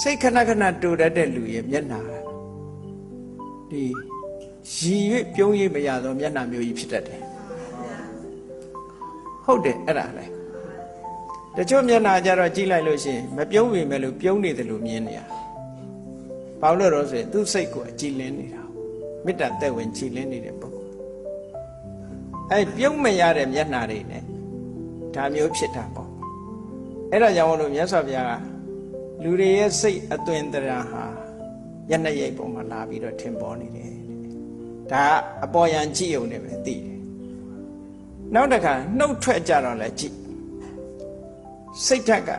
စိတ်ခဏခဏတူတတ်တဲ့လူရဲ့မျက်နှာဒီရည်ရွေ့ပြုံးရည်မရသောမျက်နှာမျိုးကြီးဖြစ်တတ်တယ်ဟုတ်တယ်အဲ့ဒါလေတချို့မျက်နှာကြတော့ကြည့်လိုက်လို့ရှိရင်မပြုံးဝင်မဲ့လို့ပြုံးနေတယ်လို့မြင်နေရဘာလို့လဲတော့ဆိုရင်သူ့စိတ်ကိုအကြည်လင်းနေတာမေတ္တာသက်ဝင်ကြည်လင်းနေတဲ့ပုဂ္ဂိုလ်အဲ့ပြုံးမရတဲ့မျက်နှာတွေ ਨੇ ဒါမျိုးဖြစ်တာပေါ့အဲ့ဒါကြောင့်မလို့မြတ်စွာဘုရားက လူတွေရဲ့စိတ်အသွင်တရာဟာမျက်နှာရိပ်ပုံမှာလာပြီးတော့ထင်ပေါ်နေတယ်တဲ့ဒါကအပေါ်ယံကြည့်ုံနဲ့ပဲသိတယ်နောက်တစ်ခါနှုတ်ထွက်ကြတော့လည်းကြည့်စိတ်ဓာတ်က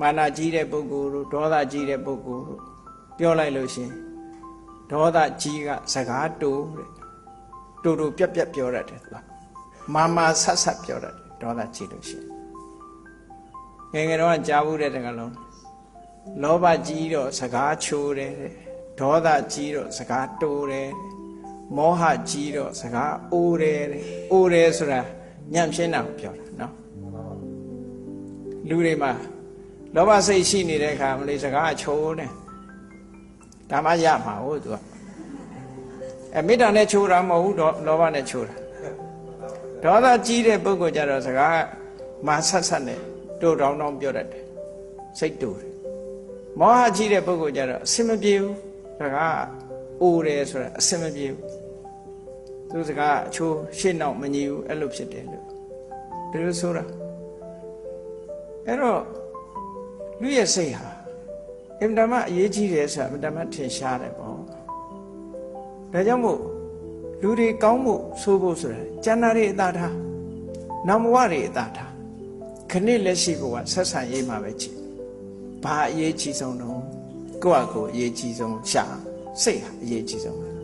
မာနကြီးတဲ့ပုဂ္ဂိုလ်တို့ဒေါသကြီးတဲ့ပုဂ္ဂိုလ်တို့ပြောလိုက်လို့ရှင်ဒေါသကြီးကစကားတိုးတဲ့တူတူပြက်ပြက်ပြောတတ်တယ်သူကမာမာဆတ်ဆတ်ပြောတတ်တယ်ဒေါသကြီးလို့ရှင်ငယ်ငယ်တော့ကြားဘူးတဲ့တကလုံး လောဘကြီးတော့စကားချိုးတယ်တဲ့ဒေါသကြီးတော့စကားတိုးတယ်မောဟကြီးတော့စကားအိုးတယ်တဲ့အိုးတယ်ဆိုတာညံ့ရှင်းတာကိုပြောတာနော်လူတွေမှာလောဘစိတ်ရှိနေတဲ့အခါမလေးစကားချိုးတယ်ဒါမှရမှာဟုတ်သူကအဲမေတ္တာနဲ့ချိုးတာမဟုတ်ဘူးတော့လောဘနဲ့ချိုးတာဒေါသကြီးတဲ့ပုဂ္ဂိုလ်ကြတော့စကားမာဆက်ဆက်နဲ့တို့တောင်းတောင်းပြောတတ်တယ်စိတ်တူတယ် မောဟကြီးတဲ့ပုဂ္ဂိုလ်ကြတော့အစင်မပြေဘူးစကားအိုးတယ်ဆိုတာအစင်မပြေဘူးသူစကားအချိုးရှင်းတော့မညီဘူးအဲ့လိုဖြစ်တယ်လို့ဒီလိုဆိုတာအဲ့တော့လူရဲ့စိတ်ဟာအင်တမအရေးကြီးတယ်ဆိုတာအင်တမထင်ရှားတယ်ပေါ့ဒါကြောင့်မို့လူတွေကောင်းမှုဆိုးဖို့ဆိုတာကျန်တာတွေအသာထားနမဝတွေအသာထားခဏလက်ရှိဘဝဆက်ဆံရေးမှာပဲကြည့် ဘာအရေးကြီးဆုံးတော့ကိုယ့်အကိုအရေးကြီးဆုံးရှာစိတ်ဟာအရေးကြီးဆုံးပဲ